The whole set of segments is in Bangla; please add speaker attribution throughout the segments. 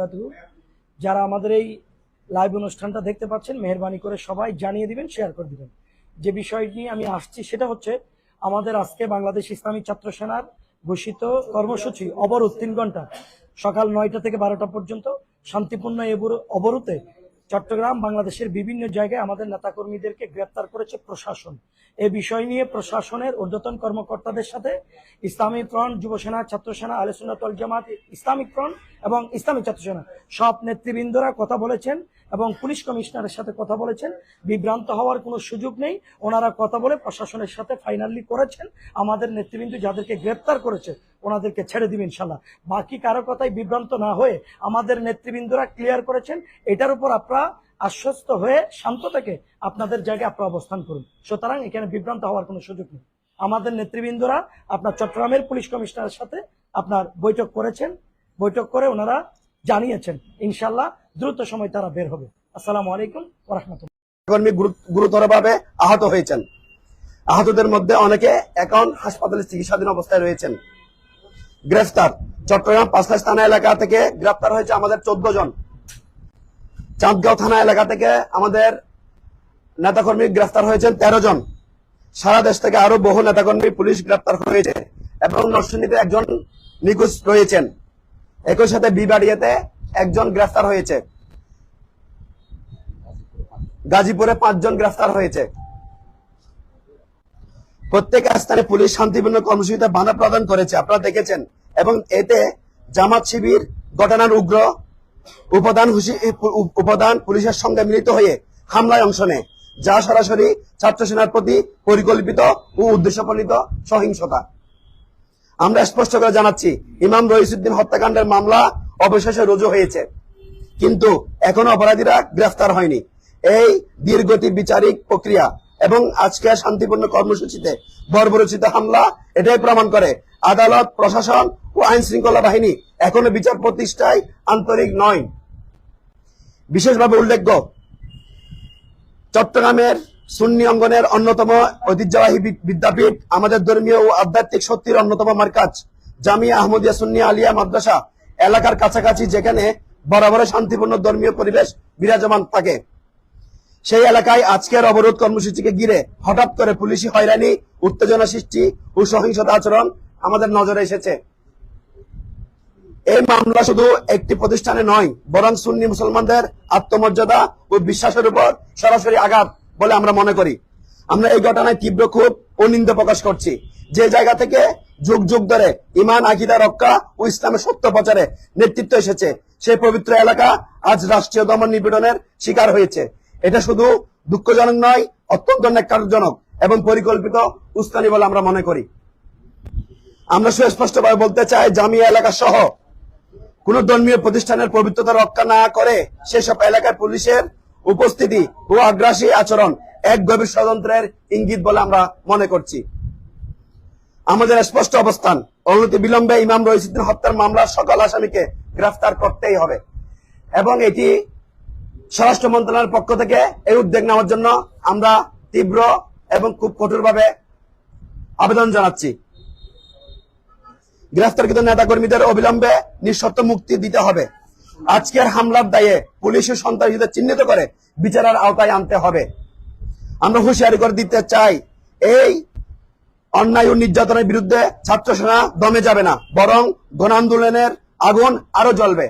Speaker 1: বরকাতু যারা আমাদের এই লাইভ অনুষ্ঠানটা দেখতে পাচ্ছেন, মেহরবানি করে সবাই জানিয়ে দিবেন শেয়ার করে দিবেন। যে বিষয় নিয়ে আমি আসছি, সেটা হচ্ছে আমাদের আজকে বাংলাদেশ ইসলামী ছাত্র সেনার ঘোষিত কর্মসূচি, অবরোধ তিন ঘণ্টা। সকাল নয়টা থেকে বারোটা পর্যন্ত শান্তিপূর্ণ অবরোধে চট্টগ্রাম বাংলাদেশের বিভিন্ন জায়গায় আমাদের নেতাকর্মীদেরকে গ্রেপ্তার করেছে প্রশাসন। এ বিষয় নিয়ে প্রশাসনের ঊর্ধ্বতন কর্মকর্তাদের সাথে ইসলামী ফ্রন্ট যুব সেনা ছাত্র সেনা আলোচনাতল জামাত ইসলামিক ফ্রন্ট এবং ইসলামী ছাত্রসেনা সব নেতৃবৃন্দরা কথা বলেছেন। এবং পুলিশ কমিশনারের সাথে কথা বলেছেন। বিভ্রান্ত হওয়ার কোনো সুযোগ নেই। ওনারা কথা বলে প্রশাসনের সাথে ফাইনালি করেছেন। আমাদের নেতৃবৃন্দ যাদেরকে গ্রেপ্তার করেছে, ওনাদেরকে ছেড়ে দিবেন ইনশাল্লাহ বাকি কারও কথাই বিভ্রান্ত না হয়ে আমাদের নেতৃবৃন্দরা ক্লিয়ার করেছেন। এটার উপর আপনারা আশ্বস্ত হয়ে শান্ত থেকে আপনাদের জায়গায় আপনারা অবস্থান করুন। সুতরাং এখানে বিভ্রান্ত হওয়ার কোনো সুযোগ নেই। আমাদের নেতৃবৃন্দরা, আপনার চট্টগ্রামের পুলিশ কমিশনারের সাথে আপনার বৈঠক করেছেন। বৈঠক করে ওনারা জানিয়েছেন। ইনশাল্লাহ দ্রুত সময় তারা বের হবে। আসসালামু আলাইকুম ওরহমতুল্লাহ
Speaker 2: কর্মী গুরুতরভাবে আহত হয়েছেন। আহতদের মধ্যে অনেকে এখন হাসপাতালে চিকিৎসাধীন অবস্থায় রয়েছেন। গ্রেফতার। চট্টগ্রাম পাঁচলাশ থানা এলাকা থেকে গ্রেফতার হয়েছে আমাদের চোদ্দ জন। চাঁদগাঁও থানা এলাকা থেকে আমাদের নেতাকর্মী গ্রেফতার হয়েছেন তেরো জন। সারা দেশ থেকে আরও বহু নেতাকর্মী পুলিশ গ্রেফতার হয়েছে এবং নরসিংদীতে একজন নিখোঁজ রয়েছেন। একই সাথে বিবাড়িয়াতে একজন গ্রেফতার হয়েছে। গাজীপুরে পাঁচজন গ্রেফতার হয়েছে। প্রত্যেক স্থানে পুলিশ শান্তিপূর্ণ কর্মসূচিতে বাধা প্রদান করেছে। আপনারা দেখেছেন, এবং এতে জামাত শিবির, ঘটনার উগ্র উপাদান উপাদান পুলিশের সঙ্গে মিলিত হয়ে হামলায় অংশ নেয়, যা সরাসরি ছাত্র সেনার প্রতি পরিকল্পিত ও উদ্দেশ্যপ্রণীত সহিংসতা। আমরা স্পষ্ট করে জানাচ্ছি, ইমাম রইসুদ্দিন হত্যাকাণ্ডের মামলা অবশেষে রুজু হয়েছে। কিন্তু এখনও অপরাধীরা গ্রেফতার হয়নি। এই দীর্ঘতি বিচারিক প্রক্রিয়া এবং আজকে শান্তিপূর্ণ কর্মসূচিতে বর্বরচিত হামলা, এটাই প্রমাণ করে আদালত, প্রশাসন ও আইন শৃঙ্খলা বাহিনী এখনও বিচার প্রতিষ্ঠায় আন্তরিক নয়। বিশেষভাবে উল্লেখ্য, চট্টগ্রামের সুন্নি অঙ্গনের অন্যতম ঐতিহ্যবাহী বিদ্যাপীঠ আমাদের ধর্মীয় ও আধ্যাত্মিক শক্তির অন্যতম মার্কাজ, জামিয়া আহমদিয়া সুন্নি আলিয়া মাদ্রাসা, এলাকার কাছাকাছি যেখানে বরাবর শান্তিপূর্ণ ধর্মীয় পরিবেশ বিরাজমান থাকে। সেই এলাকায় আজকের অবরোধ কর্মসূচিকে ঘিরে হঠাৎ করে পুলিশি হয়রানি, উত্তেজনা সৃষ্টি ও সহিংসতা আচরণ আমাদের নজরে এসেছে। এই মামলা শুধু একটি প্রতিষ্ঠানে নয়, বরং সুন্নি মুসলমানদের আত্মমর্যাদা ও বিশ্বাসের উপর সরাসরি আঘাত বলে আমরা মনে করি। আমরা এই ঘটনায় তীব্র ক্ষোভ ও নিন্দা প্রকাশ করছি। যে জায়গা থেকে যুগ যুগ ধরে ইমান, আকিদা, রক্ষা ও ইসলামের সত্য প্রচারে নেতৃত্ব এসেছে, সেই পবিত্র এলাকা আজ রাষ্ট্রীয় দমন নিপীড়নের শিকার হয়েছে। এটা শুধু দুঃখজনক নয়, অত্যন্ত ন্যাক্কারজনক এবং পরিকল্পিত উস্কানি বলে আমরা মনে করি। আমরা সুস্পষ্টভাবে বলতে চাই, জামিয়া এলাকা সহ কোন ধর্মীয় প্রতিষ্ঠানের পবিত্রতা রক্ষা না করে সেসব এলাকায় পুলিশের উপস্থিতি ও আগ্রাসী আচরণ এক গভীর ষড়যন্ত্রের ইঙ্গিত বলে আমরা মনে করছি। আমাদের স্পষ্ট অবস্থান, অনতি বিলম্বে ইমাম রহিসুদ্দিন হত্যার মামলার সকল আসামিকে গ্রেফতার করতেই হবে। এবং এটি স্বরাষ্ট্র মন্ত্রণালয়ের পক্ষ থেকে এই উদ্যোগ নেওয়ার জন্য আমরা তীব্র এবং খুব কঠোরভাবে আবেদন জানাচ্ছি। গ্রেফতারকৃত নেতাকর্মীদের অবিলম্বে নিঃশর্ত মুক্তি দিতে হবে। আজকের হামলার দায়ে পুলিশের সন্ত্রাসীদের চিহ্নিত করে বিচারের আওতায় আনতে হবে। আমরা হুঁশিয়ারি করে দিতে চাই, এই অন্যায় ও নির্যাতনের বিরুদ্ধে ছাত্র সেনা দমে যাবে না, বরং গণ আন্দোলনের আগুন আরও জ্বলবে।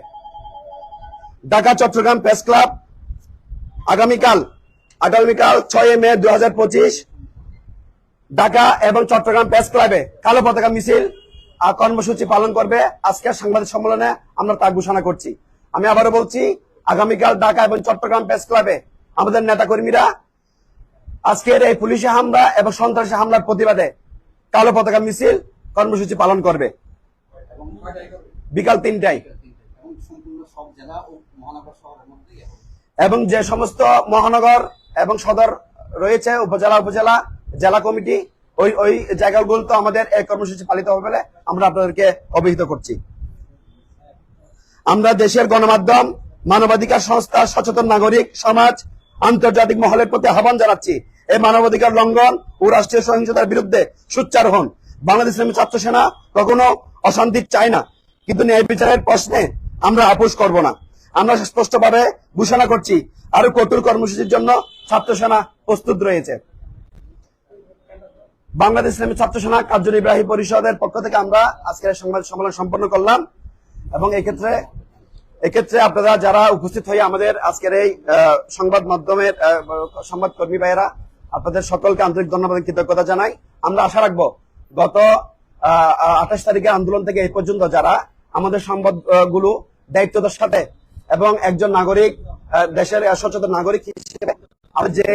Speaker 2: ঢাকা, চট্টগ্রাম প্রেস ক্লাব আগামীকাল আগামীকাল ছয় মে দু হাজার পঁচিশ, ঢাকা এবং চট্টগ্রাম প্রেস ক্লাবে কালো পতাকা মিছিল কর্মসূচি পালন করবে। আজকের সাংবাদিক সম্মেলনে আমরা তা ঘোষণা করছি। আমি আবারও বলছি, আগামীকাল ঢাকা এবং চট্টগ্রাম প্রেস ক্লাবে আমাদের নেতাকর্মীরা আজকের এই পুলিশি হামলা এবং সন্ত্রাসী হামলার প্রতিবাদে কালো পতাকা মিছিল কর্মসূচি পালন করবে? বিকাল তিনটায়
Speaker 3: এবং
Speaker 2: যে সমস্ত মহানগর এবং সদর রয়েছে, উপজেলা উপজেলা, জেলা কমিটি, ওই ওই জায়গাগুলোতে আমাদের এই কর্মসূচি পালিত হবে বলে আমরা আপনাদেরকে অবহিত করছি আমরা দেশের গণমাধ্যম, মানবাধিকার সংস্থা, সচেতন নাগরিক, সমাজ, আন্তর্জাতিক মহলের প্রতি আহ্বান জানাচ্ছি। এই মানবাধিকার লঙ্ঘন ও রাষ্ট্রীয় সহিংসতার বিরুদ্ধে সোচ্চার হন। বাংলাদেশ ইসলামী ছাত্র সেনা কখনো অশান্তি চায় না। কিন্তু ন্যায় বিচারের প্রশ্নে আমরা আপোষ করব না। আমরা স্পষ্টভাবে ঘোষণা করছি, আরও কঠোর কর্মসূচির জন্য ছাত্র সেনা প্রস্তুত রয়েছে। বাংলাদেশ ইসলামী ছাত্র সেনা কার্যনির্বাহী পরিষদের পক্ষ থেকে আমরা আজকের সংবাদ সম্মেলন সম্পন্ন করলাম। এবং এক্ষেত্রে এক্ষেত্রে আপনারা যারা উপস্থিত হয়ে আমাদের আজকের এই সংবাদ মাধ্যমের সংবাদ কর্মী ভাইয়েরা, আপনাদের সকলকে আন্তরিক ধন্যবাদ কৃতজ্ঞতা জানাই। আমরা আশা রাখব গত আঠাশ তারিখের আন্দোলন থেকে এই পর্যন্ত যারা আমাদের সংবাদগুলো দায়িত্বতার সাথে এবং একজন নাগরিক দেশের সচেতন নাগরিক হিসেবে আমরা যে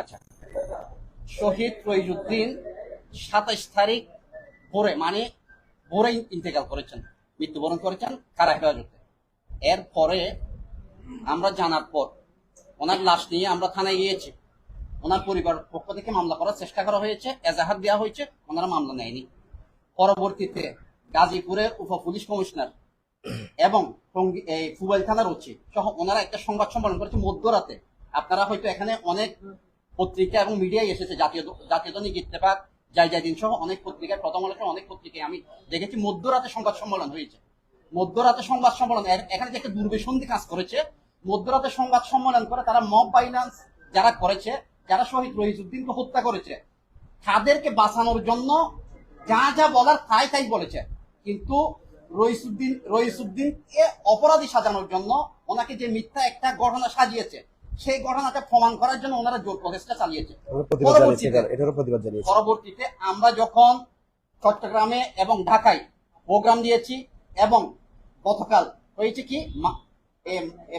Speaker 3: আচ্ছা। শহীদ রইজুদ্দিন সাতাইশ তারিখ ভোরে মানে ভোরে ইন্তেকাল করেছেন, মৃত্যুবরণ করেছেন, কারা হেফাজতে? এরপরে আমরা জানার পর, ওনার লাশ নিয়ে আমরা থানায় গিয়েছি। ওনার পরিবার পক্ষ থেকে মামলা করার চেষ্টা করা হয়েছে, এজাহার দেওয়া হয়েছে, ওনারা মামলা নেয়নি। পরবর্তীতে গাজীপুরের উপ পুলিশ কমিশনার এবং এই ফুবাইল থানার ওসি সহ ওনারা একটা সংবাদ সম্মেলন করেছে মধ্যরাতে। আপনারা হয়তো এখানে অনেক পত্রিকা এবং মিডিয়ায় এসেছে, জাতীয় জাতীয় দৈনিক ইত্তেফাক যাই যাই দিন সহ অনেক পত্রিকায়, প্রথম আলো অনেক পত্রিকায় আমি দেখেছি মধ্যরাতে সংবাদ সম্মেলন হয়েছে। মধ্যরাতে সংবাদ সম্মেলন এখানে যে একটা দুর্বিসন্ধি কাজ করেছে, মধ্যরাতে সংবাদ সম্মেলন করে তারা মব ফাইন্যান্স যারা করেছে, যারা শহীদ রহিজুদ্দিনকে হত্যা করেছে, তাদেরকে বাঁচানোর জন্য যা যা বলার তাই তাই বলেছে। কিন্তু রইসুদ্দিন রইসুদ্দিনকে অপরাধী সাজানোর জন্য ওনাকে যে মিথ্যা একটা ঘটনা সাজিয়েছে সেই ঘটনাটা প্রমাণ করার জন্য ওনারা জোর প্রচেষ্টা চালিয়েছে। পরবর্তীতে- আমরা যখন চট্টগ্রামে এবং ঢাকায় প্রোগ্রাম দিয়েছি এবং গতকাল হয়েছে কি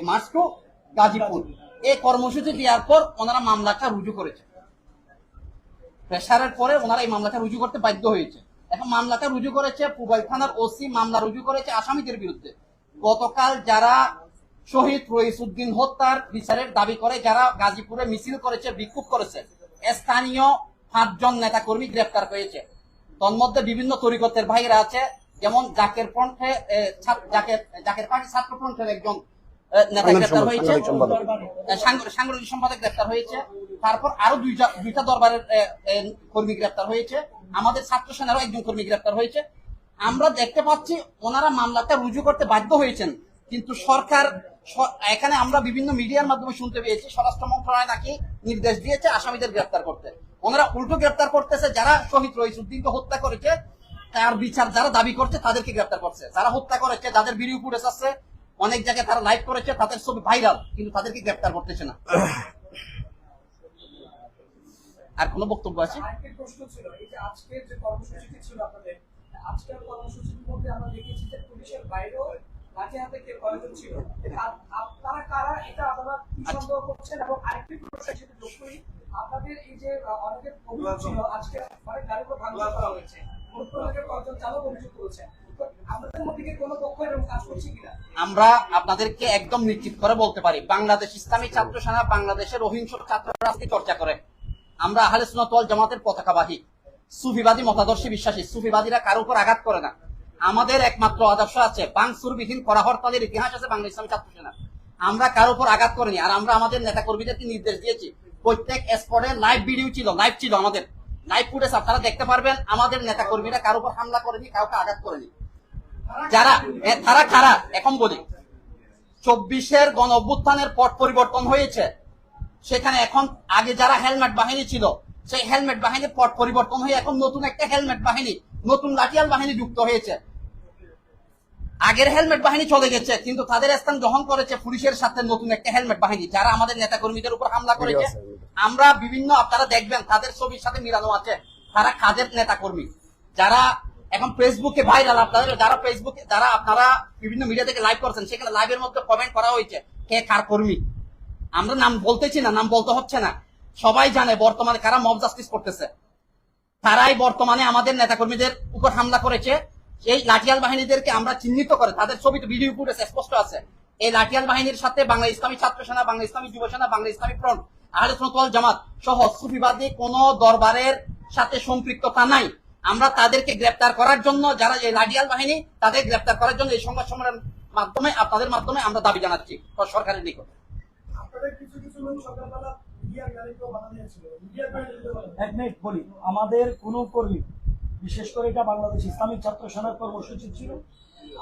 Speaker 3: মার্চ টু গাজীপুর। এই কর্মসূচি দেওয়ার পর ওনারা মামলাটা রুজু করেছে। প্রেসারের পরে ওনারা এই মামলাটা রুজু করতে বাধ্য হয়েছে। এখন মামলাটা রুজু করেছে পুবাইল থানার ওসি মামলা রুজু করেছে আসামিদের বিরুদ্ধে। গতকাল যারা শহীদ রইসুদ্দিন হত্যার বিচারের দাবি করে যারা গাজীপুরে মিছিল করেছে বিক্ষোভ করেছে। স্থানীয় পাঁচজন নেতা কর্মী গ্রেপ্তার হয়েছে। তন্মধ্যে বিভিন্ন তরিকতের ভাইরা আছে যেমন জাকের ফ্রন্টে জাকের পার্টি ছাত্র ফ্রন্টের একজন নেতা গ্রেপ্তার হয়েছে।
Speaker 2: সাংগঠনিক সম্পাদক।
Speaker 3: গ্রেপ্তার হয়েছে। তারপর আরও দুইটা দরবারের কর্মী গ্রেপ্তার হয়েছে। আমাদের ছাত্র সেনারও একজন কর্মী গ্রেপ্তার হয়েছে। আমরা দেখতে পাচ্ছি ওনারা মামলাটা রুজু করতে বাধ্য হয়েছেন। কিন্তু সরকার এখানে আমরা বিভিন্ন মিডিয়ার মাধ্যমে শুনতে পেয়েছি, স্বরাষ্ট্র মন্ত্রণালয় নাকি নির্দেশ দিয়েছে আসামিদের গ্রেপ্তার করতে। ওনারা উল্টো গ্রেপ্তার করতেছে, যারা শহীদ রহিসুদ্দিনকে হত্যা করেছে, তার বিচার যারা দাবি করছে তাদেরকে গ্রেপ্তার করছে। যারা হত্যা করেছে, যাদের ভিডিও ফুটেজ আছে, অনেক জায়গায় তারা লাইভ করেছে, তাদের ছবি ভাইরাল, কিন্তু তাদেরকে গ্রেপ্তার করতেছে না। আর কোনো বক্তব্য আছে?
Speaker 1: আজকের যে কর্মসূচিটি ছিল আপনাদের, আজকের কর্মসূচির মধ্যে আমরা দেখেছি যে পুলিশের বাইরেও লাঠি হাতে কে কয়েকজন ছিল? আপনারা কারা? এটা আপনারা কি সন্দেহ করছেন এবং আরেকটি প্রশ্ন সেটা যোগ করি। আপনাদের এই যে অনেকের অভিযোগ ছিল আজকে অনেক গাড়ির উপর ভাঙচুর করা হয়েছে। ভোটপ্রয়োগের কয়েকজন চালক অভিযোগ করেছেন? তো আপনাদের মধ্যে কি কোনো পক্ষ এরকম কাজ করছে কিনা?
Speaker 3: আমরা আপনাদেরকে একদম নিশ্চিত করে বলতে পারি বাংলাদেশ ইসলামী ছাত্র সেনা বাংলাদেশের অহিংস ছাত্র রাজনীতি চর্চা করে। আমরা আহলে সুন্নাত জামাতের পতাকাবাহী সুফিবাদী মতাদর্শী বিশ্বাসী। সুফিবাদীরা কারও উপর আঘাত করে না। আমাদের একমাত্র আদর্শ আছে বাংসুরবিহীন করা হরতালের ইতিহাস আছে বাংলা ইসলামী ছাত্র সেনা। আমরা কারও উপর আঘাত করিনি, আর আমরা আমাদের নেতা কর্মীদেরকে নির্দেশ দিয়েছি। প্রত্যেক স্পটে লাইভ ভিডিও ছিল, লাইভ ছিল আমাদের। লাইভ ফুটেজ আপনারা দেখতে পারবেন, আমাদের নেতা কর্মীরা কারও উপর হামলা করেনি, কাউকে আঘাত করেনি। যারা তারা কারা এখন বলি। চব্বিশের গণ অভ্যুত্থানের পট পরিবর্তন হয়েছে। সেখানে এখন আগে যারা হেলমেট বাহিনী ছিল, সেই হেলমেট বাহিনীর পট পরিবর্তন হয়ে এখন নতুন একটা হেলমেট বাহিনী, নতুন লাঠিয়াল বাহিনী যুক্ত হয়েছে। আগের হেলমেট বাহিনী চলে গেছে কিন্তু তাদের স্থান গ্রহণ করেছে পুলিশের সাথে নতুন একটা হেলমেট বাহিনী যারা আমাদের নেতা কর্মীদের উপর হামলা করেছে। আমরা বিভিন্ন আপনারা দেখবেন তাদের ছবির সাথে মিলানো আছে। তারা কাদের নেতা কর্মী যারা এখন ফেসবুকে ভাইরাল আপনাদের যারা ফেসবুকে যারা আপনারা বিভিন্ন মিডিয়া থেকে লাইভ করছেন সেখানে লাইভের মধ্যে কমেন্ট করা হয়েছে কে কার কর্মী? আমরা নাম বলতেছি না নাম বলতে হচ্ছে না। সবাই জানে বর্তমানে কারা মব জাস্টিস করতেছে। তারাই বর্তমানে আমাদের নেতাকর্মীদের উপর হামলা করেছে। এই লাঠিয়াল বাহিনীদেরকে আমরা চিহ্নিত করে তাদের ছবি তো ভিডিও ফুটেজ স্পষ্ট আছে। এই লাঠিয়াল বাহিনীর সাথে বাংলা ইসলামী ছাত্র সেনা বাংলা ইসলামী যুব সেনা বাংলা ইসলামী ফ্রন্ট আহলে সুন্নাত জামাত সহ সুফিবাদী কোন দরবারের সাথে সম্পৃক্ততা নাই। আমরা তাদেরকে গ্রেপ্তার করার জন্য যারা এই লাঠিয়াল বাহিনী তাদের গ্রেপ্তার করার জন্য এই সংবাদ সম্মেলনের মাধ্যমে আপনাদের মাধ্যমে আমরা দাবি জানাচ্ছি সরকারের নিকট।
Speaker 1: কিছু কিছু লোক সকালবেলা মিডিয়ার গাড়িতেও বাধা দিয়েছিল। মিডিয়ার গাড়িতে এক মিনিট বলি। আমাদের কোনো কর্মী বিশেষ করে এটা বাংলাদেশ ইসলামিক ছাত্র সেনার কর্মসূচি ছিল।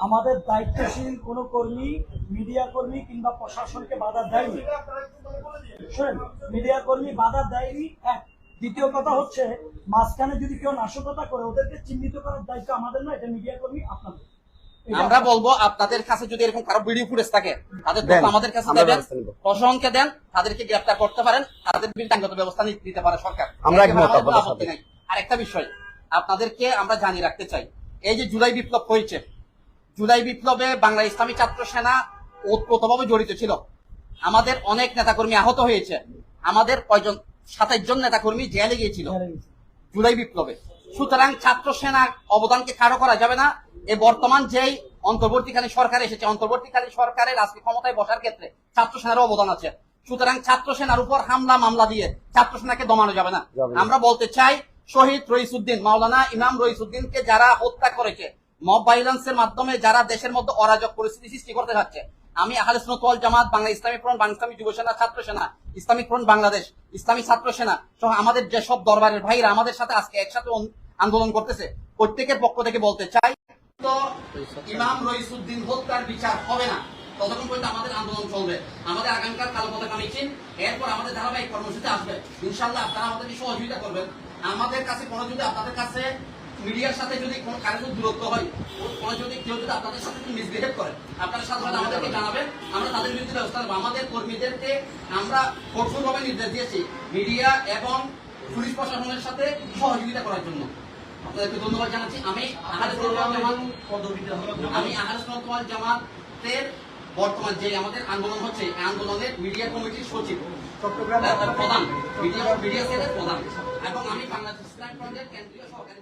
Speaker 1: আমাদের দায়িত্বশীল কোনো কর্মী মিডিয়া কর্মী কিংবা প্রশাসনকে বাধা দেয়নি। শোনেন মিডিয়া কর্মী বাধা দেয়নি এক। দ্বিতীয় কথা হচ্ছে মাঝখানে যদি কেউ নাশকতা করে ওদেরকে চিহ্নিত করার দায়িত্ব আমাদের না এটা মিডিয়া কর্মী আপনাদের।
Speaker 3: আমরা বলব আপনাদের কাছে যদি এরকম কারও ভিডিও ফুটেজ থাকে তাদের আমাদের কাছে দেবেন। প্রশাসনকে দেন তাদেরকে গ্রেফতার করতে পারেন তাদের বিরুদ্ধে আইনগত ব্যবস্থা নিতে দিতে পারে সরকার।
Speaker 2: আমরা।
Speaker 3: নাই। আরেকটা বিষয় আপনাদেরকে আমরা জানিয়ে রাখতে চাই। এই যে জুলাই বিপ্লব হয়েছে জুলাই বিপ্লবে বাংলা ইসলামী ছাত্র সেনা ওতপ্রোতভাবে জড়িত ছিল। আমাদের অনেক নেতাকর্মী আহত হয়েছে। আমাদের কয়জন সাতাইশ জন নেতাকর্মী জেলে গিয়েছিল জুলাই বিপ্লবে। সুতরাং ছাত্র সেনা অবদানকে কারও করা যাবে না। এ বর্তমান যেই অন্তর্বর্তীকালীন সরকার এসেছে অন্তর্বর্তীকালীন সরকারের আজকে ক্ষমতায় বসার ক্ষেত্রে ছাত্র সেনার অবদান আছে। সুতরাং ছাত্র সেনার উপর হামলা মামলা দিয়ে ছাত্র সেনাকে দমানো যাবে না। আমরা বলতে চাই শহীদ রইসুদ্দিন, মাওলানা ইমাম রইসুদ্দিনকে যারা হত্যা করেছে, মব ভাইলেন্সের মাধ্যমে যারা দেশের মধ্যে অরাজক পরিস্থিতি সৃষ্টি করতে যাচ্ছে। আমি আহলে সুন্নাত জামাত, বাংলা ইসলামী ফ্রন্ট, বাংলা ইসলামী যুব সেনা, ছাত্র সেনা ইসলামিক ফ্রন্ট, বাংলাদেশ, ইসলামী ছাত্র সেনা সহ আমাদের যেসব দরবারের ভাইরা আমাদের সাথে আজকে একসাথে আন্দোলন করতেছে, প্রত্যেকের পক্ষ থেকে বলতে চাই, তো ইমাম রইসুদ্দিন হত্যার বিচার হবে না। ততক্ষণ পর্যন্ত আমাদের আন্দোলন চলবে। আমাদের আগামীকাল কালো পতাকা মিছিল, এরপর আমাদের ধারাবাহিক কর্মসূচি আসবে। ইনশাল্লাহ আপনারা আমাদেরকে সহযোগিতা করবেন। আমাদের কাছে কোনো যদি আপনাদের কাছে মিডিয়ার সাথে যদি কোনো কারও দূরত্ব হয় কোনো যদি কেউ যদি আপনাদের সাথে মিসবিহেভ করে আপনারা সাথে সাথে আমাদেরকে জানাবেন আমরা তাদের বিরুদ্ধে ব্যবস্থা নেব। আমাদের কর্মীদেরকে আমরা কঠোরভাবে নির্দেশ দিয়েছি মিডিয়া এবং পুলিশ প্রশাসনের সাথে সহযোগিতা করার জন্য। আপনাদেরকে ধন্যবাদ জানাচ্ছি। আমি আমি আহারে সুন্নাত জামাতের বর্তমান যে আমাদের আন্দোলন হচ্ছে আন্দোলনের মিডিয়া কমিটির সচিব চট্টগ্রাম প্রধান মিডিয়া মিডিয়া সেলের প্রধান। এবং আমি বাংলাদেশ ইসলাম ফ্রন্টের কেন্দ্রীয় সহকারী